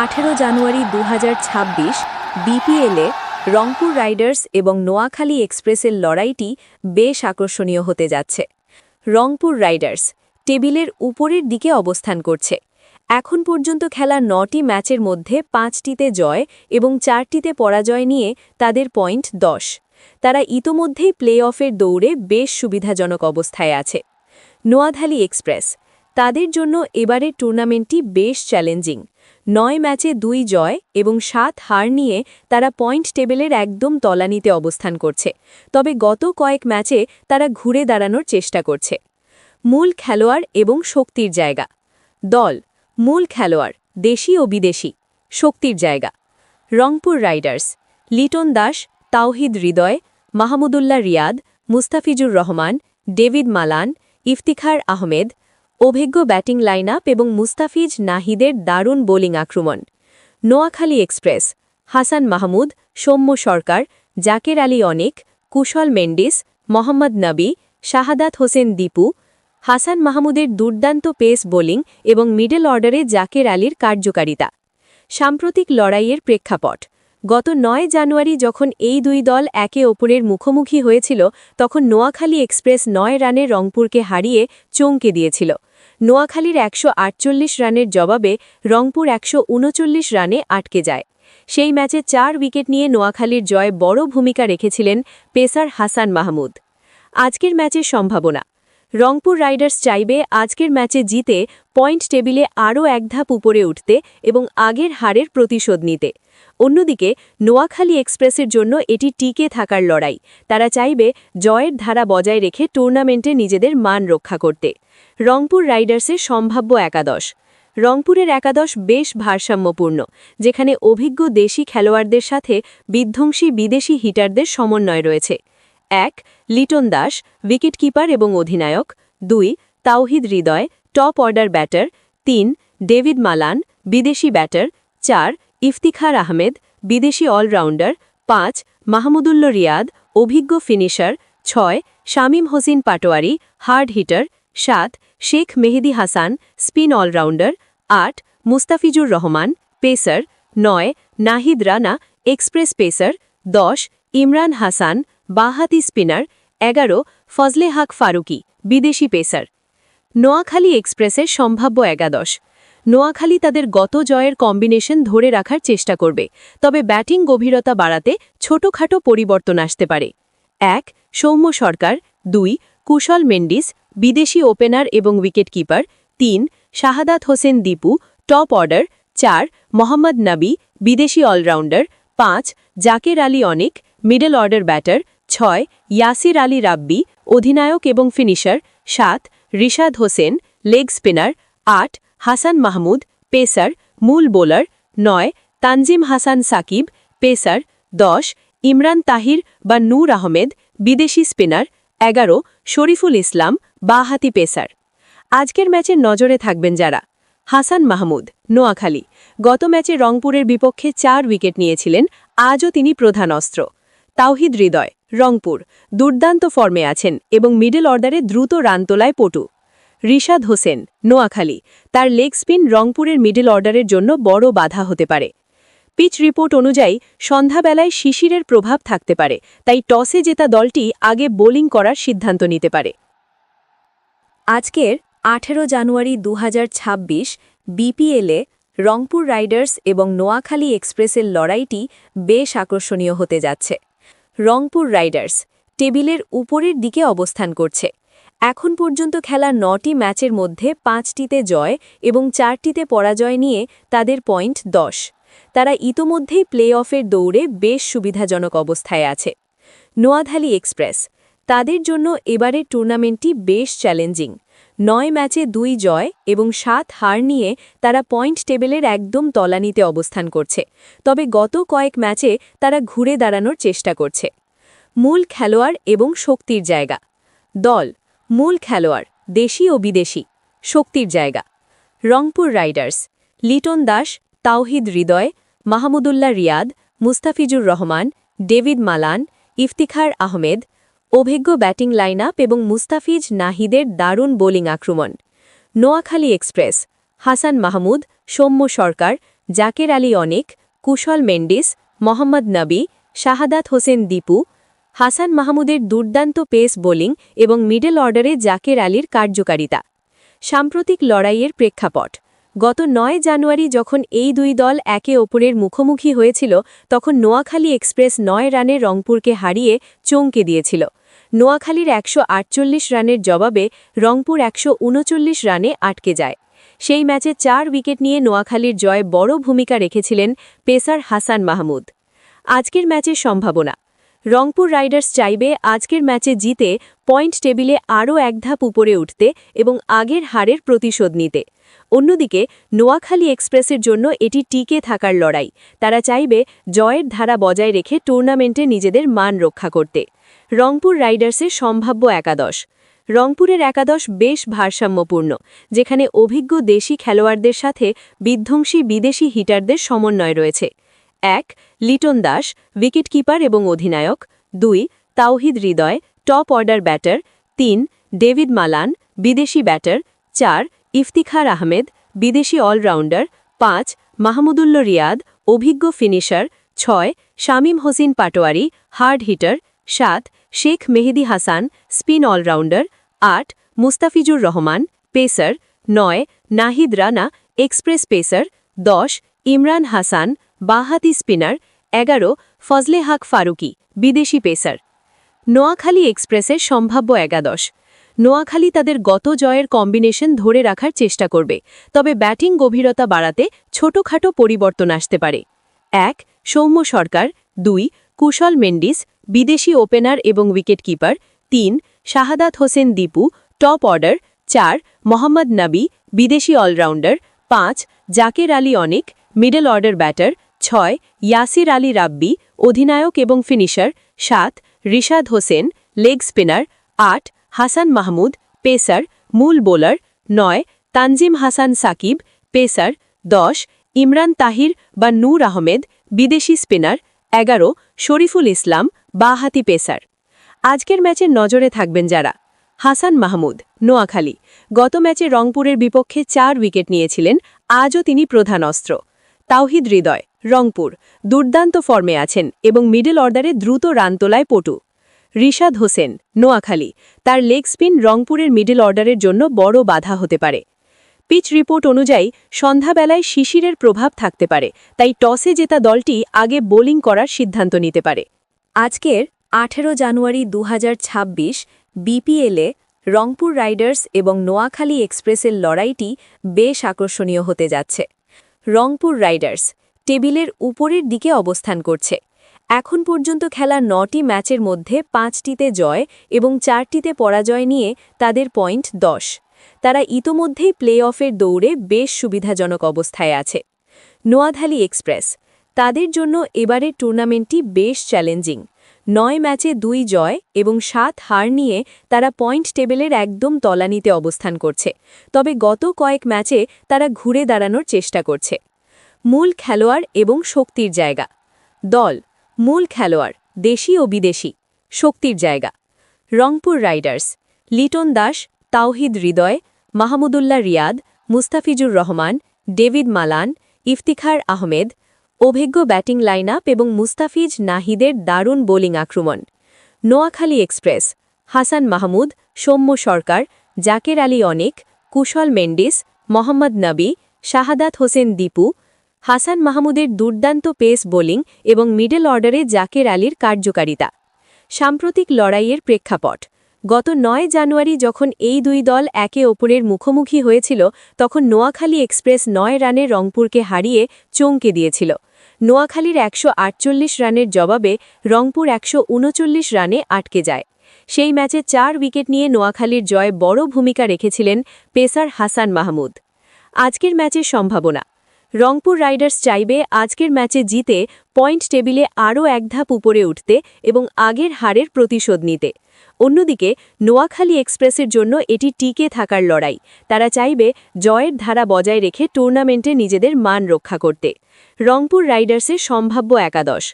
আঠেরো জানুয়ারি দু হাজার ছাব্বিশ বিপিএলে রংপুর রাইডার্স এবং নোয়াখালী এক্সপ্রেসের লড়াইটি বেশ আকর্ষণীয় হতে যাচ্ছে। রংপুর রাইডার্স টেবিলের উপরের দিকে অবস্থান করছে। এখন পর্যন্ত খেলা নটি ম্যাচের মধ্যে পাঁচটিতে জয় এবং চারটিতে পরাজয় নিয়ে তাদের পয়েন্ট দশ। তারা ইতোমধ্যেই প্লে অফের দৌড়ে বেশ সুবিধাজনক অবস্থায় আছে। নোয়াখালী এক্সপ্রেস তাদের জন্য এবারের টুর্নামেন্টটি বেশ চ্যালেঞ্জিং। নয় ম্যাচে দুই জয় এবং সাত হার নিয়ে তারা পয়েন্ট টেবিলের একদম তলানিতে অবস্থান করছে। তবে গত কয়েক ম্যাচে তারা ঘুরে দাঁড়ানোর চেষ্টা করছে। মূল খেলোয়াড় এবং শক্তির জায়গা। দল। মূল খেলোয়াড়। দেশি ও বিদেশি। শক্তির জায়গা। Rangpur Riders. Liton Das, Towhid Hridoy Mahmudullah Riyad, Mustafizur Rahman, David Malan, Iftikhar Ahmed অভিজ্ঞ ব্যাটিং লাইন এবং মুস্তাফিজ নাহিদের দারুণ বোলিং আক্রমণ। নোয়াখালী এক্সপ্রেস, হাসান মাহমুদ, সৌম্য সরকার, জাকের আলী অনেক, কুশল মেন্ডিস, মোহাম্মদ নবী, শাহাদাত হোসেন দীপু, হাসান মাহমুদের দুর্দান্ত পেস বোলিং এবং মিডল অর্ডারে জাকের আলীর কার্যকারিতা। সাম্প্রতিক লড়াইয়ের প্রেক্ষাপট। গত নয় জানুয়ারি যখন এই দুই দল একে অপরের মুখোমুখি হয়েছিল, তখন নোয়াখালী এক্সপ্রেস নয় রানে রংপুরকে হারিয়ে চমকে দিয়েছিল। নোয়াখালীর একশো আটচল্লিশ রানের জবাবে রংপুর একশো উনচল্লিশ রানে আটকে যায়। সেই ম্যাচে চার উইকেট নিয়ে নোয়াখালীর জয় বড় ভূমিকা রেখেছিলেন পেসার হাসান মাহমুদ। আজকের ম্যাচের সম্ভাবনা। রংপুর রাইডার্স চাইবে আজকের ম্যাচে জিতে পয়েন্ট টেবিলে আরও এক ধাপ উপরে উঠতে এবং আগের হারের প্রতিশোধ নিতে। অন্যদিকে, নোয়াখালী এক্সপ্রেসের জন্য এটি টিকে থাকার লড়াই। তারা চাইবে জয়ের ধারা বজায় রেখে টুর্নামেন্টে নিজেদের মান রক্ষা করতে। রংপুর রাইডার্সের সম্ভাব্য একাদশ। রংপুরের একাদশ বেশ ভারসাম্যপূর্ণ, যেখানে অভিজ্ঞ দেশি খেলোয়াড়দের সাথে বিধ্বংসী বিদেশি হিটারদের সমন্বয় রয়েছে। এক, লিটন দাস, উইকেটকিপার এবং অধিনায়ক। দুই, Towhid Hridoy, top order batter. তিন, ডেভিড মালান, বিদেশি ব্যাটার। চার, ইফতিখার আহমেদ, বিদেশি অলরাউন্ডার। পাঁচ, মাহমুদুল্ল রিয়াদ, অভিজ্ঞ ফিনিশার। ছয়, শামীম হোসিন পাটোয়ারি, হার্ড হিটার। সাত, শেখ মেহেদি হাসান, স্পিন অলরাউন্ডার। আট, মুস্তাফিজুর রহমান, পেসার। নয়, নাহিদ রানা, এক্সপ্রেস পেসার। দশ, ইমরান হাসান বাহাতি স্পিনার, এগারো, ফজলে হাক ফারুকি, বিদেশি পেসার। নোয়াখালী এক্সপ্রেসের সম্ভাব্য একাদশ। নোয়াখালী তাদের গত জয়ের কম্বিনেশন ধরে রাখার চেষ্টা করবে, তবে ব্যাটিং গভীরতা বাড়াতে ছোটখাটো পরিবর্তন আসতে পারে। এক, সৌম্য সরকার। দুই, কুশল মেন্ডিস, বিদেশি ওপেনার এবং উইকেটকিপার। তিন, শাহাদাত হোসেন দীপু, টপ অর্ডার। চার, মোহাম্মদ নবী, বিদেশি অলরাউন্ডার। পাঁচ, জাকের আলী অনেক, মিডল অর্ডার ব্যাটার। ছয়, ইয়াসির আলী রাব্বি, অধিনায়ক এবং ফিনিশার, সাত, রিশাদ হোসেন, লেগ স্পিনার, আট, হাসান মাহমুদ, পেসার, মূল বোলার, নয়, তানজিম হাসান সাকিব, পেসার, দশ, ইমরান তাহির বা নূর আহমেদ, বিদেশি স্পিনার, এগারো, শরীফুল ইসলাম, বাহাতি পেসার। আজকের ম্যাচে নজরে থাকবেন যারা। হাসান মাহমুদ, নোয়াখালী। গত ম্যাচে রংপুরের বিপক্ষে চার উইকেট নিয়েছিলেন, আজও তিনি প্রধান অস্ত্র। তাওহিদ হৃদয়, রংপুর, দুর্দান্ত ফর্মে আছেন এবং মিডল অর্ডারে দ্রুত রান তোলায় পটু। রিশাদ হোসেন, নোয়াখালী, তার লেগ স্পিন রংপুরের মিডল অর্ডারের জন্য বড় বাধা হতে পারে। পিচ রিপোর্ট অনুযায়ী সন্ধ্যাবেলায় শিশিরের প্রভাব থাকতে পারে, তাই টসে জেতা দলটি আগে বোলিং করার সিদ্ধান্ত নিতে পারে। আজকের আঠেরো জানুয়ারি দু হাজার ছাব্বিশ বিপিএলে রংপুর রাইডার্স এবং নোয়াখালী এক্সপ্রেসের লড়াইটি বেশ আকর্ষণীয় হতে যাচ্ছে। রংপুর রাইডার্স টেবিলের উপরের দিকে অবস্থান করছে। এখন পর্যন্ত খেলা নটি ম্যাচের মধ্যে পাঁচটিতে জয় এবং চারটিতে পরাজয় নিয়ে তাদের পয়েন্ট দশ। তারা ইতোমধ্যেই প্লে অফের দৌড়ে বেশ সুবিধাজনক অবস্থায় আছে। নোয়াখালী এক্সপ্রেস, তাদের জন্য এবারের টুর্নামেন্টটি বেশ চ্যালেঞ্জিং। নয় ম্যাচে দুই জয় এবং সাত হার নিয়ে তারা পয়েন্ট টেবিলের একদম তলানিতে অবস্থান করছে। তবে গত কয়েক ম্যাচে তারা ঘুরে দাঁড়ানোর চেষ্টা করছে। মূল খেলোয়াড় এবং শক্তির জায়গা। দল। মূল খেলোয়াড়। দেশি ও বিদেশি। শক্তির জায়গা। Rangpur Riders. Liton Das, Towhid Hridoy, Mahmudullah Riyad, Mustafizur Rahman, David Malan, Iftikhar Ahmed অভিজ্ঞ ব্যাটিং লাইন এবং মুস্তাফিজ নাহিদের দারুণ বোলিং আক্রমণ। নোয়াখালী এক্সপ্রেস, হাসান মাহমুদ, সৌম্য সরকার, জাকের আলী অনেক, কুশল মেন্ডিস, মোহাম্মদ নবী, শাহাদাত হোসেন দীপু, হাসান মাহমুদের দুর্দান্ত পেস বোলিং এবং মিডল অর্ডারে জাকের আলীর কার্যকারিতা। সাম্প্রতিক লড়াইয়ের প্রেক্ষাপট। গত নয় জানুয়ারি যখন এই দুই দল একে অপরের মুখোমুখি হয়েছিল, তখন নোয়াখালী এক্সপ্রেস নয় রানে রংপুরকে হারিয়ে চমকে দিয়েছিল। নোয়াখালীর একশ আটচল্লিশ রানের জবাবে রংপুর একশো উনচল্লিশ রানে আটকে যায়। সেই ম্যাচে চার উইকেট নিয়ে নোয়াখালীর জয় বড় ভূমিকা রেখেছিলেন পেসার হাসান মাহমুদ। আজকের ম্যাচের সম্ভাবনা। রংপুর রাইডার্স চাইবে আজকের ম্যাচে জিতে পয়েন্ট টেবিলে আরও এক ধাপ উপরে উঠতে এবং আগের হারের প্রতিশোধ নিতে। অন্যদিকে, নোয়াখালী এক্সপ্রেসের জন্য এটি টিকে থাকার লড়াই। তারা চাইবে জয়ের ধারা বজায় রেখে টুর্নামেন্টে নিজেদের মান রক্ষা করতে। রংপুর রাইডার্সের সম্ভাব্য একাদশ। রংপুরের একাদশ বেশ ভারসাম্যপূর্ণ, যেখানে অভিজ্ঞ দেশি খেলোয়াড়দের সাথে বিধ্বংসী বিদেশি হিটারদের সমন্বয় রয়েছে। এক, লিটন দাস, উইকেটকিপার এবং অধিনায়ক। দুই, Towhid Hridoy, top order batter. তিন, ডেভিড মালান, বিদেশি ব্যাটার। চার, ইফতিখার আহমেদ, বিদেশি অলরাউন্ডার। পাঁচ মাহমুদুল্ল রিয়াদ, অভিজ্ঞ ফিনিশার। ছয়, শামীম হোসেন পাটোয়ারি, হার্ড হিটার। সাত, শেখ মেহেদি হাসান, স্পিন অলরাউন্ডার। আট, মুস্তাফিজুর রহমান, পেসার। নয়, নাহিদ রানা, এক্সপ্রেস পেসার। দশ, ইমরান হাসান বাহাতি স্পিনার এগারো ফজলে হাক ফারুকি, বিদেশি পেসার। নোয়াখালী এক্সপ্রেসের সম্ভাব্য একাদশ। নোয়াখালী তাদের গত জয়ের কম্বিনেশন ধরে রাখার চেষ্টা করবে, তবে ব্যাটিং গভীরতা বাড়াতে ছোটখাটো পরিবর্তন আসতে পারে। এক, সৌম্য সরকার। দুই, কুশল মেন্ডিস, বিদেশি ওপেনার এবং উইকেটকিপার। তিন, শাহাদাত হোসেন দীপু, টপ অর্ডার। চার, মোহাম্মদ নবী, বিদেশি অলরাউন্ডার। পাঁচ, জাকের আলী অনেক, মিডল অর্ডার ব্যাটার। ছয়, ইয়াসির আলী রাব্বি, অধিনায়ক এবং ফিনিশার, সাত, রিশাদ হোসেন, লেগ স্পিনার, আট, হাসান মাহমুদ, পেসার, মূল বোলার, নয়, তানজিম হাসান সাকিব, পেসার, দশ, ইমরান তাহির বা নূর আহমেদ, বিদেশি স্পিনার, এগারো, শরীফুল ইসলাম, বাহাতি পেসার। আজকের ম্যাচে নজরে থাকবেন যারা। হাসান মাহমুদ, নোয়াখালী। গত ম্যাচে রংপুরের বিপক্ষে চার উইকেট নিয়েছিলেন, আজও তিনি প্রধান অস্ত্র। তাওহিদ হৃদয়। রংপুর, দুর্দান্ত ফর্মে আছেন এবং মিডল অর্ডারে দ্রুত রান তোলায় পটু। রিশাদ হোসেন, নোয়াখালী, তার লেগ স্পিন রংপুরের মিডল অর্ডারের জন্য বড় বাধা হতে পারে। পিচ রিপোর্ট অনুযায়ী, সন্ধ্যাবেলায় শিশিরের প্রভাব থাকতে পারে, তাই টসে জেতা দলটি আগে বোলিং করার সিদ্ধান্ত নিতে পারে। আজকের আঠেরো জানুয়ারি দু বিপিএলে রংপুর রাইডার্স এবং নোয়াখালী এক্সপ্রেসের লড়াইটি বেশ আকর্ষণীয় হতে যাচ্ছে। রংপুর রাইডার্স টেবিলের উপরের দিকে অবস্থান করছে। এখন পর্যন্ত খেলা নটি ম্যাচের মধ্যে পাঁচটিতে জয় এবং চারটিতে পরাজয় নিয়ে তাদের পয়েন্ট দশ। তারা ইতোমধ্যেই প্লে অফের দৌড়ে বেশ সুবিধাজনক অবস্থায় আছে। নোয়াখালী এক্সপ্রেস, তাদের জন্য এবারের টুর্নামেন্টটি বেশ চ্যালেঞ্জিং। নয় ম্যাচে দুই জয় এবং সাত হার নিয়ে তারা পয়েন্ট টেবিলের একদম তলানিতে অবস্থান করছে। তবে গত কয়েক ম্যাচে তারা ঘুরে দাঁড়ানোর চেষ্টা করছে। মূল খেলোয়াড় এবং শক্তির জায়গা। দল, মূল খেলোয়াড়, দেশি ও বিদেশি, শক্তির জায়গা। Rangpur Riders, Liton Das, Towhid Hridoy, Mahmudullah Riyad, Mustafizur Rahman, David Malan, Iftikhar Ahmed, অভিজ্ঞ ব্যাটিং লাইন এবং মুস্তাফিজ নাহিদের দারুণ বোলিং আক্রমণ। নোয়াখালী এক্সপ্রেস, হাসান মাহমুদ, সৌম্য সরকার, জাকের আলী অনেক, কুশল মেন্ডিস, মোহাম্মদ নবী, শাহাদাত হোসেন দীপু হাসান মাহমুদের দুর্দান্ত পেস বোলিং এবং মিডল অর্ডারে জাকের আলীর কার্যকারিতা। সাম্প্রতিক লড়াইয়ের প্রেক্ষাপট। গত নয় জানুয়ারি যখন এই দুই দল একে অপরের মুখোমুখি হয়েছিল, তখন নোয়াখালী এক্সপ্রেস নয় রানে রংপুরকে হারিয়ে চমকে দিয়েছিল। নোয়াখালীর একশো আটচল্লিশ রানের জবাবে রংপুর একশো উনচল্লিশ রানে আটকে যায়। সেই ম্যাচে চার উইকেট নিয়ে নোয়াখালীর জয় বড় ভূমিকা রেখেছিলেন পেসার হাসান মাহমুদ। আজকের ম্যাচের সম্ভাবনা। রংপুর রাইডার্স চাইবে আজকের ম্যাচে জিতে পয়েন্ট টেবিলে আরও এক ধাপ উপরে উঠতে এবং আগের হারের প্রতিশোধ নিতে। অন্যদিকে, নোয়াখালী এক্সপ্রেসের জন্য এটি টিকে থাকার লড়াই। তারা চাইবে জয়ের ধারা বজায় রেখে টুর্নামেন্টে নিজেদের মান রক্ষা করতে। রংপুর রাইডার্সের সম্ভাব্য একাদশ।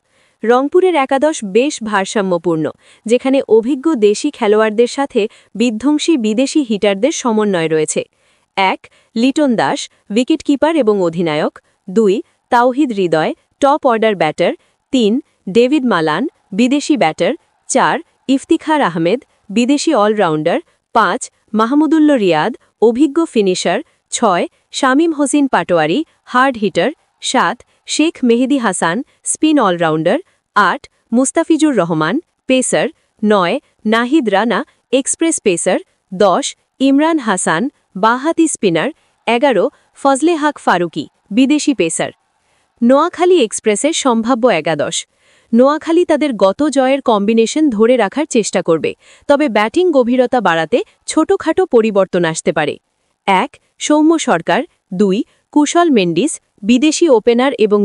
রংপুরের একাদশ বেশ ভারসাম্যপূর্ণ, যেখানে অভিজ্ঞ দেশি খেলোয়াড়দের সাথে বিধ্বংসী বিদেশি হিটারদের সমন্বয় রয়েছে। এক, লিটন দাস, উইকেটকিপার এবং অধিনায়ক। দুই, Towhid Hridoy, top order batter. তিন, ডেভিড মালান, বিদেশি ব্যাটার। চার, ইফতিখার আহমেদ, বিদেশি অলরাউন্ডার। পাঁচ, মাহমুদুল্ল রিয়াদ, অভিজ্ঞ ফিনিশার। ছয়, শামীম হোসেন পাটোয়ারি, হার্ড হিটার। সাত, শেখ মেহেদি হাসান, স্পিন অলরাউন্ডার। আট, মুস্তাফিজুর রহমান, পেসার। নয়, নাহিদ রানা, এক্সপ্রেস পেসার। দশ, ইমরান হাসান বাহাতি স্পিনার, এগারো, ফজলে হাক ফারুকি, বিদেশি পেসার। নোয়াখালী এক্সপ্রেসের সম্ভাব্য একাদশ। নোয়াখালী তাদের গত জয়ের কম্বিনেশন ধরে রাখার চেষ্টা করবে, তবে ব্যাটিং গভীরতা বাড়াতে ছোটখাটো পরিবর্তন আসতে পারে। এক, সৌম্য সরকার। দুই, কুশল মেন্ডিস, বিদেশি ওপেনার এবং